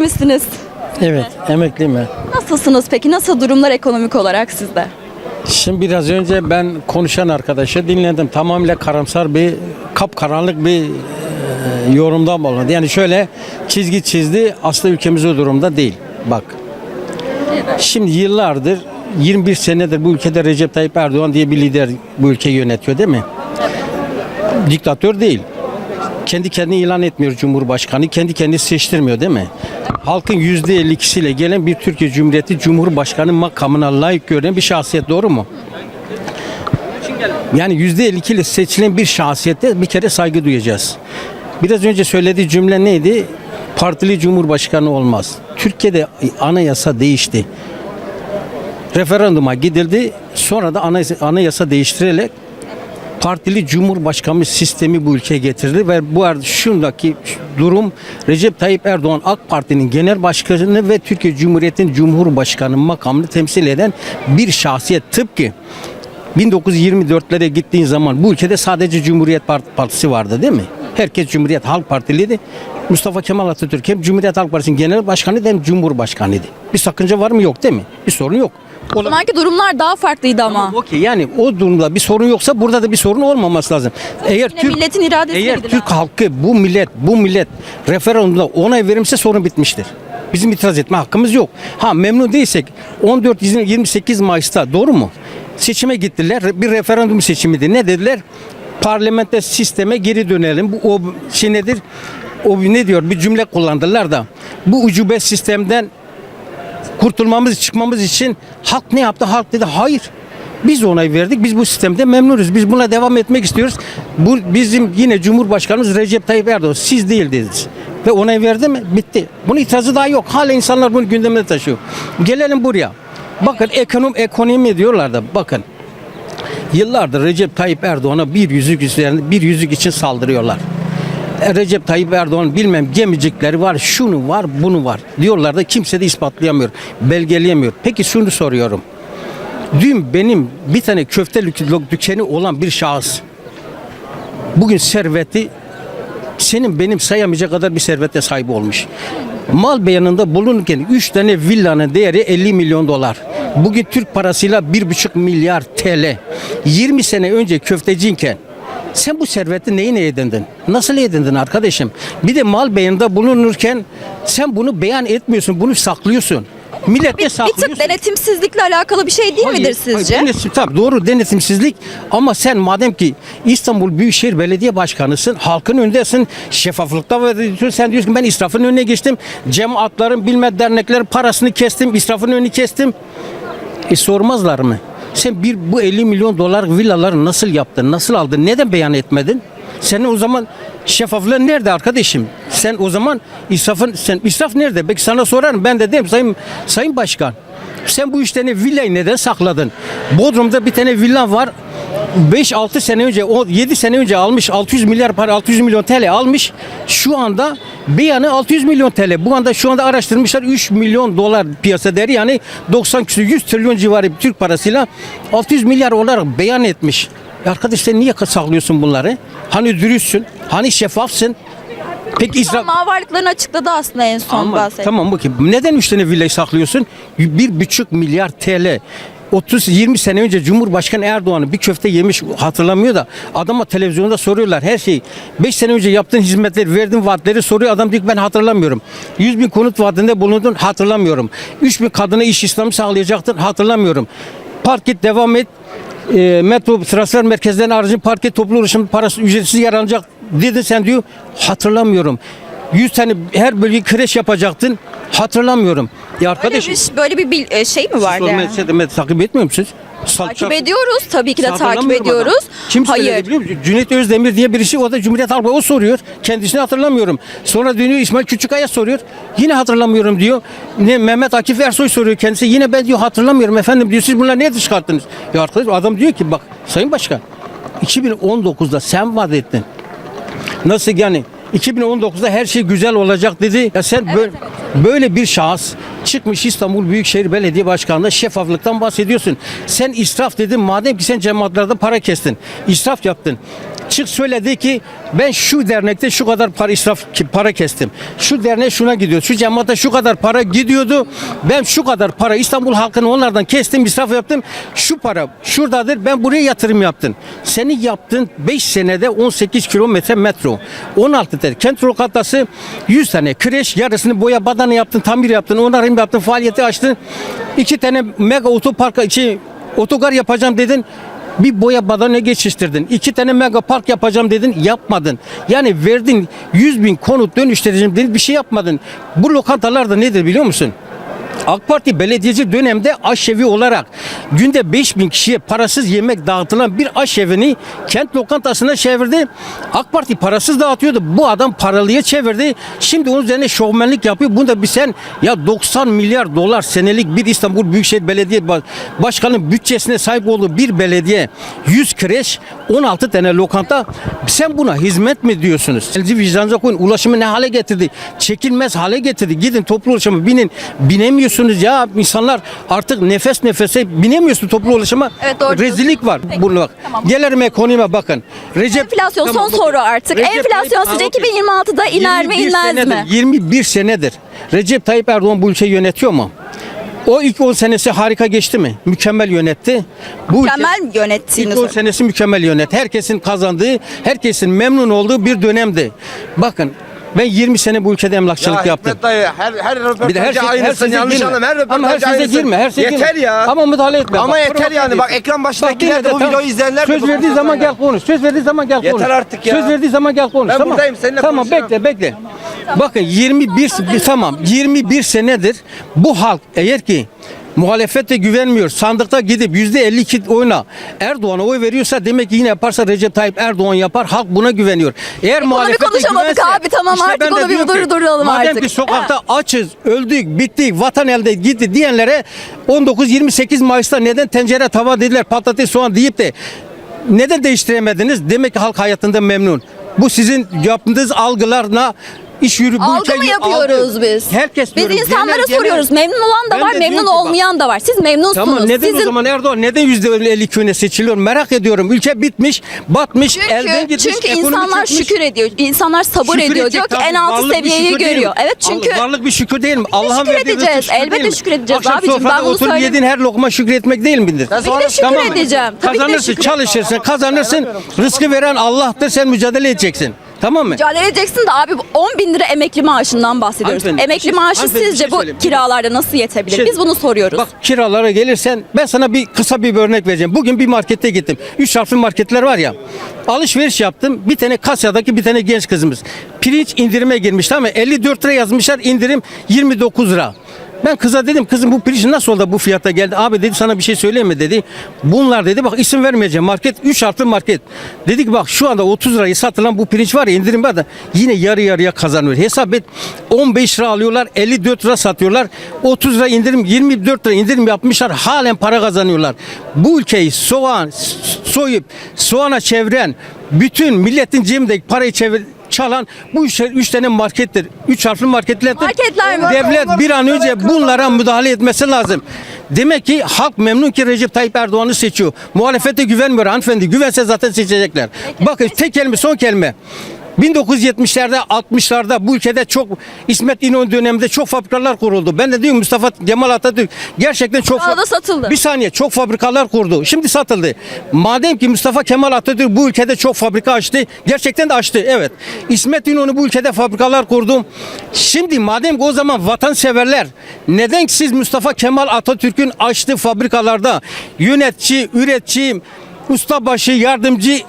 emekli misiniz? Evet, emekliyim ben. Nasılsınız peki? Nasıl durumlar ekonomik olarak sizde? Şimdi biraz önce ben konuşan arkadaşı dinledim. Tamamıyla karamsar bir, kapkaranlık bir e, yorumda bulundu. Yani şöyle çizgi çizdi, aslında ülkemiz o durumda değil. Bak. Şimdi yıllardır 21 senedir bu ülkede Recep Tayyip Erdoğan diye bir lider bu ülkeyi yönetiyor değil mi? Diktatör değil. Kendi kendini ilan etmiyor Cumhurbaşkanı. Kendi kendini seçtirmiyor değil mi? Halkın %52'siyle gelen bir Türkiye Cumhuriyeti Cumhurbaşkanı makamına layık gören bir şahsiyet doğru mu? Yani %52 ile seçilen bir şahsiyette bir kere saygı duyacağız. Biraz önce söylediği cümle neydi? Partili Cumhurbaşkanı olmaz. Türkiye'de anayasa değişti. Referanduma gidildi. Sonra da anayasa, anayasa değiştirilerek partili cumhurbaşkanı sistemi bu ülkeye getirdi ve bu arada şundaki durum Recep Tayyip Erdoğan AK Parti'nin genel başkanı ve Türkiye Cumhuriyeti'nin cumhurbaşkanı makamını temsil eden bir şahsiyet tıpkı 1924'lere gittiğin zaman bu ülkede sadece Cumhuriyet Part- Partisi vardı değil mi? Herkes Cumhuriyet Halk Partiliydi. Mustafa Kemal Atatürk hem Cumhuriyet Halk Partisi'nin genel başkanıydı hem cumhurbaşkanıydı. Bir sakınca var mı yok değil mi? Bir sorun yok. O zamanki durumlar daha farklıydı ama. Tamam, okey. Yani o durumda bir sorun yoksa burada da bir sorun olmaması lazım. Eğer Yine milletin iradesiyle eğer. Türk halkı bu millet bu millet referandumda onay verirse sorun bitmiştir. Bizim itiraz etme hakkımız yok. Ha memnun değilsek 14 28 Mayıs'ta doğru mu? Seçime gittiler. Bir referandum seçimiydi. Ne dediler? Parlamenter sisteme geri dönelim. Bu o şey nedir? O ne diyor? Bir cümle kullandılar da. Bu ucube sistemden kurtulmamız, çıkmamız için halk ne yaptı? Halk dedi hayır. Biz onay verdik. Biz bu sistemde memnunuz. Biz buna devam etmek istiyoruz. Bu bizim yine Cumhurbaşkanımız Recep Tayyip Erdoğan. Siz değil dediniz. Ve onay verdi mi? Bitti. Bunun itirazı daha yok. Hala insanlar bunu gündemine taşıyor. Gelelim buraya. Bakın ekonom ekonomi diyorlar da bakın. Yıllardır Recep Tayyip Erdoğan'a bir yüzük üzerinde bir yüzük için saldırıyorlar. Recep Tayyip Erdoğan bilmem gemicikleri var, şunu var, bunu var diyorlar da kimse de ispatlayamıyor, belgeleyemiyor. Peki şunu soruyorum. Dün benim bir tane köfte dükkanı olan bir şahıs bugün serveti senin benim sayamayacak kadar bir servete sahip olmuş. Mal beyanında bulunurken 3 tane villanın değeri 50 milyon dolar. Bugün Türk parasıyla 1,5 milyar TL. 20 sene önce köfteciyken sen bu serveti neyine edindin? Nasıl edindin arkadaşım? Bir de mal beyanında bulunurken sen bunu beyan etmiyorsun, bunu saklıyorsun. Millet Bir saklıyorsun? tık denetimsizlikle alakalı bir şey değil Hayır, midir sizce? hayır, denetim, tabii doğru denetimsizlik ama sen madem ki İstanbul Büyükşehir Belediye Başkanısın, halkın önündesin, şeffaflıkta ve sen diyorsun ben israfın önüne geçtim, cemaatlerin bilme derneklerin parasını kestim, israfın önünü kestim. E sormazlar mı? Sen bir bu 50 milyon dolar villaları nasıl yaptın, nasıl aldın, neden beyan etmedin? Senin o zaman şeffaflığın nerede arkadaşım? Sen o zaman israfın, sen israf nerede? Belki sana sorarım. Ben de derim sayın, sayın başkan. Sen bu üç tane villayı neden sakladın? Bodrum'da bir tane villa var. 5-6 sene önce, 7 sene önce almış 600 milyar para, 600 milyon TL almış. Şu anda beyanı 600 milyon TL. Bu anda şu anda araştırmışlar 3 milyon dolar piyasa değeri yani 90 küsur 100 trilyon civarı bir Türk parasıyla 600 milyar olarak beyan etmiş. Arkadaş sen niye saklıyorsun bunları? Hani dürüstsün, hani şeffafsın. Peki İsrail... Ama varlıklarını açıkladı aslında en son Ama bahsettiğim. tamam bakayım. Neden üç tane villayı saklıyorsun? Bir buçuk milyar TL. 30-20 sene önce Cumhurbaşkanı Erdoğan'ı bir köfte yemiş hatırlamıyor da adama televizyonda soruyorlar her şeyi. 5 sene önce yaptığın hizmetleri, verdiğin vaatleri soruyor. Adam diyor ki ben hatırlamıyorum. 100 bin konut vaadinde bulundun hatırlamıyorum. 3 bin kadına iş İslam'ı sağlayacaktın hatırlamıyorum. Park git devam et. E, metro transfer merkezlerine aracın park et toplu ulaşım parası ücretsiz yer alınacak dedin sen diyor. Hatırlamıyorum. 100 tane her bölge kreş yapacaktın. Hatırlamıyorum. Ya Öyle arkadaşım. bir, böyle bir bil- e, şey mi vardı? Sorma yani? etse de med- takip etmiyor musunuz? Takip ediyoruz. Tabii ki de takip Hatırlamıyorum ediyoruz. adam. Kim söyledi Hayır. biliyor musun? Cüneyt Özdemir diye birisi o da Cumhuriyet Halk Partisi, o soruyor. Kendisini hatırlamıyorum. Sonra dönüyor İsmail Küçükaya soruyor. Yine hatırlamıyorum diyor. Ne Mehmet Akif Ersoy soruyor kendisi. Yine ben diyor hatırlamıyorum efendim diyor. Siz bunları niye çıkarttınız? Ya arkadaş adam diyor ki bak Sayın Başkan 2019'da sen vaat ettin. Nasıl yani 2019'da her şey güzel olacak dedi. Ya sen böyle, böyle bir şahıs çıkmış İstanbul Büyükşehir Belediye Başkanı'nda şeffaflıktan bahsediyorsun. Sen israf dedin madem ki sen cemaatlarda para kestin. israf yaptın. Çık söyledi ki ben şu dernekte şu kadar para israf para kestim. Şu derneğe şuna gidiyor. Şu cemaate şu kadar para gidiyordu. Ben şu kadar para İstanbul halkını onlardan kestim, israf yaptım. Şu para şuradadır. Ben buraya yatırım yaptım. Senin yaptığın 5 senede 18 kilometre metro. 16 tane kent lokantası 100 tane kreş yarısını boya badana yaptın, tamir yaptın, onarım yaptın, faaliyeti açtın. İki tane mega otopark içi otogar yapacağım dedin. Bir boya badana geçiştirdin. İki tane mega park yapacağım dedin. Yapmadın. Yani verdin 100 bin konut dönüştüreceğim dedin. Bir şey yapmadın. Bu lokantalar da nedir biliyor musun? AK Parti belediyeci dönemde aşevi olarak günde 5 bin kişiye parasız yemek dağıtılan bir aşevini kent lokantasına çevirdi. AK Parti parasız dağıtıyordu. Bu adam paralıya çevirdi. Şimdi onun üzerine şovmenlik yapıyor. Bunda bir sen ya 90 milyar dolar senelik bir İstanbul Büyükşehir Belediye Baş- Başkanı bütçesine sahip olduğu bir belediye 100 kreş 16 tane lokanta sen buna hizmet mi diyorsunuz? Elinizi vicdanınıza koyun. Ulaşımı ne hale getirdi? Çekilmez hale getirdi. Gidin toplu ulaşıma binin. Binemiyorsunuz ya. insanlar artık nefes nefese binemiyorsun toplu ulaşıma. Evet, doğru Rezillik var. Peki, Bunu bak. tamam. Gelelim ekonomiye bakın. Recep Enflasyon son Tamam, bakın. soru artık. Recep Enflasyon sizce Ha, okey. 2026'da iner mi 21 inmez senedir, mi? 21 senedir Recep Tayyip Erdoğan bu ülkeyi yönetiyor mu? O ilk 10 senesi harika geçti mi? Mükemmel yönetti. Bu ülke- Mükemmel mi yönettiğini İlk 10 söyle. senesi mükemmel yönet. Herkesin kazandığı, herkesin memnun olduğu bir dönemdi. Bakın ben 20 sene bu ülkede emlakçılık yaptım. Hikmet dayı her her Bir de her şey, her aynısın sese yanlış anlama her Ama her aynısın. girme. Her sese Yeter girme. ya. Ama müdahale etme. Ama Bak, yeter yani. Bak ekran başındakiler de bu videoyu izleyenler Söz verdiği zaman gel konuş. Söz verdiği zaman gel Yeter konuş. artık ya. Söz verdiği zaman gel konuş. Ben tamam. buradayım, seninle Tamam bekle bekle. Bakın 21 bir- tamam 21 senedir bu halk eğer ki muhalefete güvenmiyor. Sandıkta gidip yüzde 52 oyna Erdoğan'a oy veriyorsa demek ki yine yaparsa Recep Tayyip Erdoğan yapar. Halk buna güveniyor. Eğer muhalefete konuşamadık güvense- abi, tamam artık ben de onu bir diyorum ki, durduralım madem artık. ki sokakta açız, öldük, bittik, vatan elde gitti diyenlere 19-28 Mayıs'ta neden tencere tava dediler, patates soğan deyip de neden değiştiremediniz? Demek ki halk hayatında memnun. Bu sizin yaptığınız algılarla iş yürü bu Algı mı yapıyoruz algı. biz? Herkes Biz diyorum, insanlara genel- genel- soruyoruz. Memnun olan da Ben var, de memnun diyorum ki bak- olmayan da var. Siz memnunsunuz. Tamam neden Sizin o zaman Erdoğan neden yüzde 52 öne seçiliyor merak ediyorum. Ülke bitmiş, batmış, elden Çünkü, gitmiş, çünkü ekonomi insanlar çökmüş. şükür ediyor. İnsanlar sabır Şükür ediyor. edecek Diyor ki tabii, en altı varlık bir seviyeyi şükür değil mi? görüyor. Evet çünkü Allah- varlık bir şükür değil mi? Allah'ın şükür verdiği rızık edeceğiz. şükür değil Elbette mi? şükür edeceğiz Akşam abicim. Ben sofrada bunu oturup söyledim. yediğin her lokma şükretmek değil midir? Tabii ki de şükür edeceğim. Tabii ki de Kazanırsın, şükür- çalışırsın, kazanırsın. Rızkı veren Allah'tır. Sen mücadele edeceksin. Tamam mı? Mücadele edeceksin de abi bu 10 bin lira emekli maaşından bahsediyoruz. Hanımefendi, emekli bir şey- maaşı hanımefendi, bir sizce şey bu söyleyeyim. kiralarda nasıl yetebilir? Şey- Biz bunu soruyoruz. Bak kiralara gelirsen ben sana bir kısa bir örnek vereceğim. Bugün bir markete gittim. Üç harfli marketler var ya. Alışveriş yaptım. Bir tane kasyadaki bir tane genç kızımız. Pirinç indirime girmiş tamam mı? 54 lira yazmışlar indirim 29 lira. Ben kıza dedim kızım bu pirinç nasıl oldu bu fiyata geldi? Abi dedi sana bir şey söyleyeyim mi dedi. Bunlar dedi bak isim vermeyeceğim market 3 harfli market. Dedi ki bak şu anda 30 lirayı satılan bu pirinç var ya indirim var da yine yarı yarıya kazanıyor. Hesap et 15 lira alıyorlar 54 lira satıyorlar. 30 lira indirim 24 lira indirim yapmışlar halen para kazanıyorlar. Bu ülkeyi soğan soyup soğana çeviren bütün milletin cebindeki parayı çevir çalan bu üç, üç tane markettir. Üç harfli marketlerdir. Marketler mi? Devlet bir an önce bunlara müdahale etmesi lazım. Demek ki halk memnun ki Recep Tayyip Erdoğan'ı seçiyor. Muhalefete güvenmiyor hanımefendi. Güvense zaten seçecekler. Bakın tek kelime son kelime. 1970'lerde 60'larda bu ülkede çok İsmet İnönü döneminde çok fabrikalar kuruldu. Ben de diyorum Mustafa Kemal Atatürk gerçekten çok anda satıldı. Bir saniye çok fabrikalar kurdu. Şimdi satıldı. Madem ki Mustafa Kemal Atatürk bu ülkede çok fabrika açtı. Gerçekten de açtı. Evet. İsmet İnönü bu ülkede fabrikalar kurdu. Şimdi madem ki o zaman vatanseverler neden siz Mustafa Kemal Atatürk'ün açtığı fabrikalarda yönetici, üretici, ustabaşı, yardımcı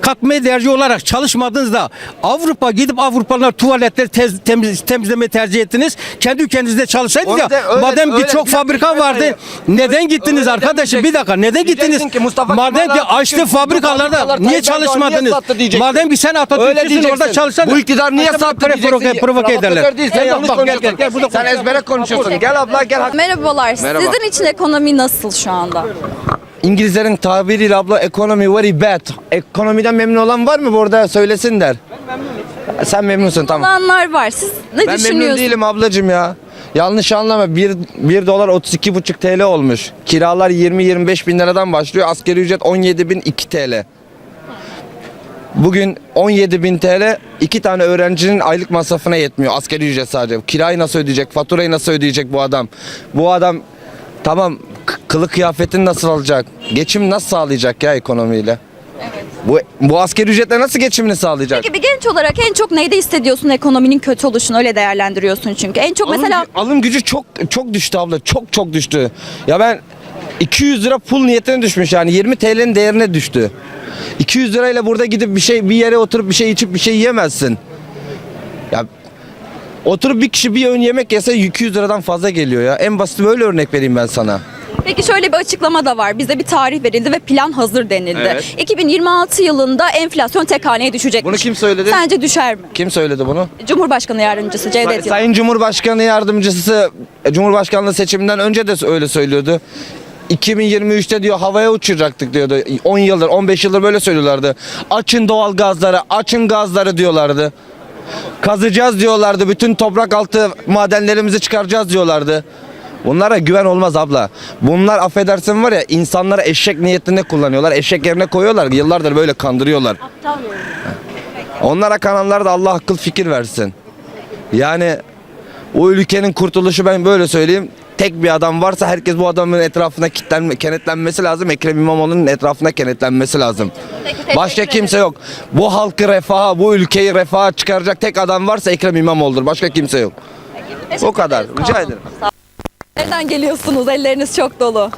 katma değerci olarak çalışmadınız da Avrupa gidip Avrupalılar tuvaletleri tez, temiz, temizlemeyi tercih ettiniz. Kendi ülkenizde çalışsaydınız ya. Öyle de- öyle- madem ki öyle çok fabrika vardı. hayır. Neden gittiniz Öyle arkadaşım? Bir dakika. Neden gittiniz? ki Mustafa Madem ki açtı fabrikalarda fabrikalar niye niye çalışmadınız? diyeceksin. Madem ki sen Öyle diyeceksin. orada çalışsan. Bu iktidar niye sattı diyeceksin. provoke ederler. Sen ezbere konuşuyorsun. Gel abla gel. Merhabalar. Merhaba. Sizin için ekonomi nasıl şu anda? İngilizlerin tabiriyle abla ekonomi very bad. Ekonomiden memnun olan var mı burada söylesin der. Ben memnunum. Sen memnunsun tamam. Olanlar var. Siz ne Ben memnun düşünüyorsunuz? değilim ablacığım ya. Yanlış anlama 1, 1 dolar 32,5 TL olmuş. Kiralar 20-25 bin liradan başlıyor. Asgari ücret 17 bin 2 TL. Bugün 17 bin TL iki tane öğrencinin aylık masrafına yetmiyor. Asgari ücret sadece. Kirayı nasıl ödeyecek? Faturayı nasıl ödeyecek bu adam? Bu adam tamam kılık kıyafetini nasıl alacak? Geçim nasıl sağlayacak ya ekonomiyle? Bu, bu asgari ücretle nasıl geçimini sağlayacak? Peki bir genç olarak en çok neyde hissediyorsun ekonominin kötü oluşunu öyle değerlendiriyorsun çünkü. En çok Alım, mesela alım gücü çok çok düştü abla. Çok çok düştü. Ya ben 200 lira pul niyetine düşmüş yani 20 TL'nin değerine düştü. 200 lirayla burada gidip bir şey bir yere oturup bir şey içip bir şey yiyemezsin. Ya oturup bir kişi bir öğün yemek yese 200 liradan fazla geliyor ya. En basit böyle örnek vereyim ben sana. Peki şöyle bir açıklama da var. Bize bir tarih verildi ve plan hazır denildi. Evet. 2026 yılında enflasyon tek haneye düşecekmiş. Bunu kim söyledi? Sence düşer mi? Kim söyledi bunu? Cumhurbaşkanı yardımcısı Cevdet Yılmaz. Sayın Cumhurbaşkanı yardımcısı e, Cumhurbaşkanlığı seçiminden önce de öyle söylüyordu. 2023'te diyor havaya uçuracaktık diyordu. 10 yıldır 15 yıldır böyle söylüyorlardı. Açın doğal gazları, açın gazları diyorlardı. Kazacağız diyorlardı. Bütün toprak altı madenlerimizi çıkaracağız diyorlardı. Bunlara güven olmaz abla. Bunlar affedersin var ya insanları eşek niyetinde kullanıyorlar. Eşek yerine koyuyorlar. Yıllardır böyle kandırıyorlar. Onlara kananlar da Allah akıl fikir versin. Yani o ülkenin kurtuluşu ben böyle söyleyeyim. Tek bir adam varsa herkes bu adamın etrafına kilitlenme, kenetlenmesi lazım. Ekrem İmamoğlu'nun etrafına kenetlenmesi lazım. Başka kimse yok. Bu halkı refaha, bu ülkeyi refaha çıkaracak tek adam varsa Ekrem İmamoğlu'dur. Başka kimse yok. O kadar. Rica ederim. Nereden geliyorsunuz? Elleriniz çok dolu.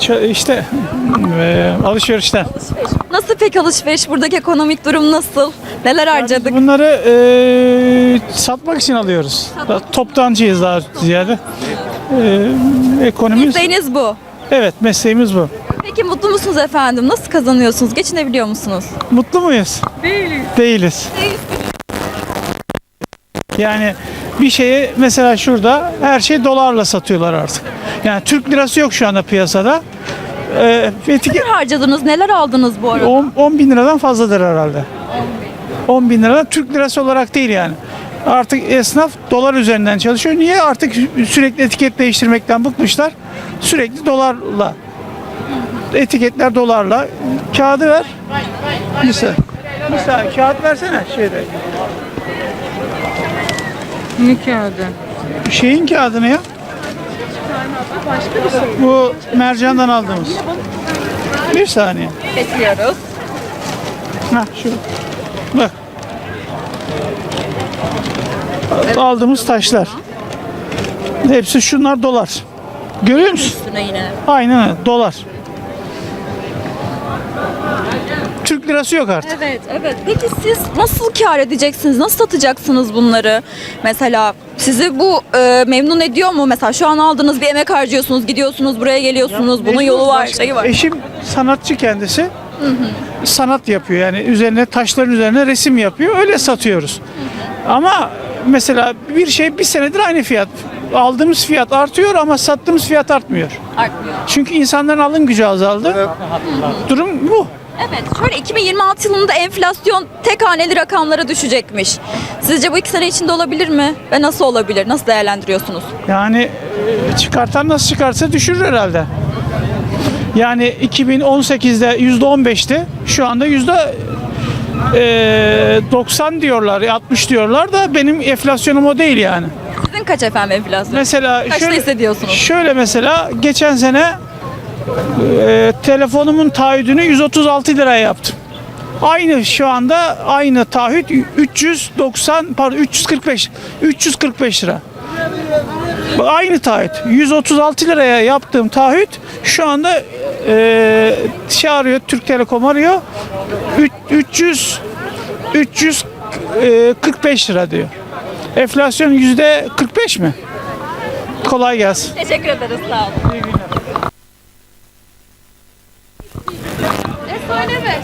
Ç- işte e, alışverişten. Nasıl pek alışveriş? Buradaki ekonomik durum nasıl? Neler harcadık? Bunları e, satmak için alıyoruz. Toptancıyız daha ziyade. E, ekonomimiz, Mesleğiniz bu. evet mesleğimiz bu. Peki mutlu musunuz efendim? Nasıl kazanıyorsunuz? Geçinebiliyor musunuz? Mutlu muyuz? Değiliz. Değiliz. Yani bir şeyi mesela şurada her şey dolarla satıyorlar artık. Yani Türk lirası yok şu anda piyasada. E, etike- Neler harcadınız? Neler aldınız bu arada? 10, 10 bin liradan fazladır herhalde. 10 bin liradan Türk lirası olarak değil yani. Artık esnaf dolar üzerinden çalışıyor. Niye? Artık sürekli etiket değiştirmekten bıkmışlar. Sürekli dolarla. Etiketler dolarla. Kağıdı ver. Bir saniye. Kağıt versene şeyde. Ne kağıdı? Şeyin kağıdını ya. Bu mercandan aldığımız. Bir saniye. Bekliyoruz. Ha şu. Bak. Aldığımız taşlar. Hepsi şunlar dolar. Görüyor musun? Üstüne yine. Aynen öyle, dolar. Türk lirası yok artık. Evet, evet. Peki siz nasıl kar edeceksiniz? Nasıl satacaksınız bunları? Mesela sizi bu e, memnun ediyor mu? Mesela şu an aldığınız bir emek harcıyorsunuz, gidiyorsunuz, buraya geliyorsunuz. Bunun yolu var, şeyi var. Eşim sanatçı kendisi. Sanat yapıyor yani üzerine taşların üzerine resim yapıyor. Öyle satıyoruz. Ama mesela bir şey bir senedir aynı fiyat. Aldığımız fiyat artıyor ama sattığımız fiyat artmıyor. Artmıyor. Çünkü insanların alım gücü azaldı. Durum bu. Evet, şöyle 2026 yılında enflasyon tek haneli rakamlara düşecekmiş. Sizce bu iki sene içinde olabilir mi? Ve nasıl olabilir? Nasıl değerlendiriyorsunuz? Yani e, çıkartan nasıl çıkarsa düşürür herhalde. Yani 2018'de %15'ti. Şu anda yüzde e, 90 diyorlar, 60 diyorlar da benim enflasyonum o değil yani. Sizin kaç efendim enflasyon? Mesela Kaçta şöyle, hissediyorsunuz? şöyle mesela geçen sene e, telefonumun taahhüdünü 136 liraya yaptım. Aynı şu anda aynı taahhüt 390 pardon 345 345 lira. Aynı taahhüt. 136 liraya yaptığım taahhüt şu anda e, şey arıyor Türk Telekom arıyor. Üç- 300 345 lira diyor. Enflasyon yüzde 45 mi? Kolay gelsin. Teşekkür ederiz, sağ olun.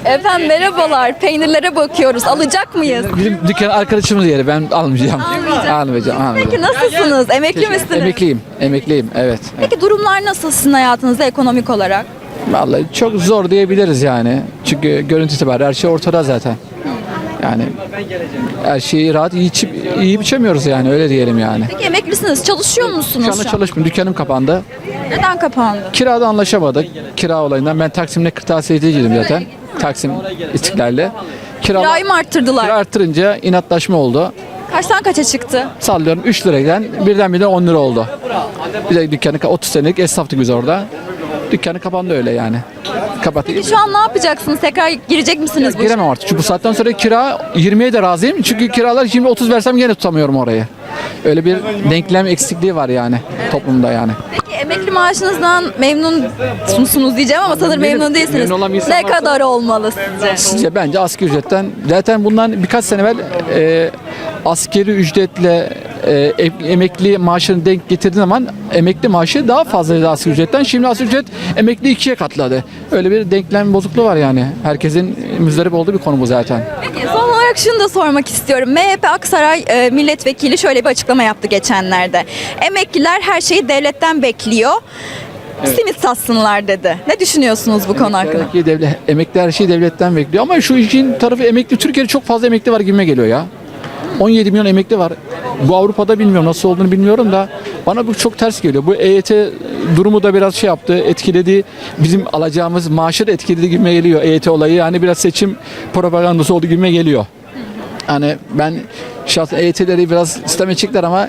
Efendim merhabalar. Peynirlere bakıyoruz. Alacak mıyız? Bizim dükkan arkadaşımız yeri ben almayacağım. Almayacağım. almayacağım. Peki nasılsınız? Emekli misiniz? Emekliyim, emekliyim evet. Peki durumlar nasıl sizin hayatınızda ekonomik olarak? Vallahi çok zor diyebiliriz yani. Çünkü görüntü itibariyle her şey ortada zaten. Yani her şeyi rahat iyi, içip, iyi içemiyoruz yani öyle diyelim yani. Peki emeklisiniz. Çalışıyor musunuz Şu anda şu an? çalışmıyorum. Dükkanım kapandı. Neden kapandı? Kirada anlaşamadık. Kira olayından ben Taksim'de kırtasiyeciydim zaten. Taksim İstiklal'de. Kiralar, Kirayı mı arttırdılar? kira arttırınca inatlaşma oldu. Kaçtan kaça çıktı? Sallıyorum 3 liradan birden birden 10 lira oldu. Bir de dükkanı 30 senelik esnaftık biz orada. Dükkanı kapandı öyle yani. Kapattı. Peki şu an ne yapacaksınız? Tekrar girecek misiniz bu işe? Giremem artık. Çünkü bu saatten sonra kira 20'ye de razıyım. Çünkü kiralar şimdi 30 versem gene tutamıyorum orayı. Öyle bir denklem eksikliği var yani toplumda yani. Peki emekli maaşınızdan memnun musunuz diyeceğim ama sanırım Memnun- değilsiniz. memnun olan bir insan Ne varsa- kadar olmalı sizce? Sizce bence asgari ücretten zaten bundan birkaç sene evvel e, askeri ücretle e, em- emekli maaşını denk getirdiğin zaman emekli maaşı daha fazlaydı asgari ücretten. Şimdi asgari ücret emekli ikiye katladı. Öyle bir denklem bozukluğu var yani. Herkesin müzdarip olduğu bir konu bu zaten. Peki olarak şunu da sormak istiyorum. MHP Aksaray e, milletvekili şöyle bir açıklama yaptı geçenlerde. Emekliler her şeyi devletten bekliyor. Simit satsınlar dedi. Ne düşünüyorsunuz bu konu hakkında? Emekli, devlet, emekli her şeyi devletten bekliyor. Ama şu işin tarafı emekli. Türkiye'de çok fazla emekli var gibime geliyor ya. 17 milyon emekli var. Bu Avrupa'da bilmiyorum nasıl olduğunu bilmiyorum da bana bu çok ters geliyor. Bu EYT durumu da biraz şey yaptı, etkiledi. Bizim alacağımız maaşı da etkiledi gibime geliyor EYT olayı. Yani biraz seçim propagandası oldu gibime geliyor. Hani ben şahsen EYT'leri biraz istemeyecekler ama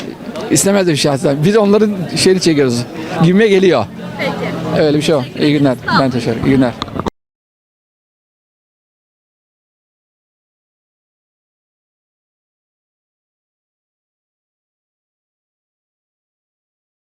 istemezdim şahsen. Biz onların şeyini çekiyoruz. Gibime geliyor. Öyle bir şey o. İyi günler. Ben teşekkür ederim. İyi günler.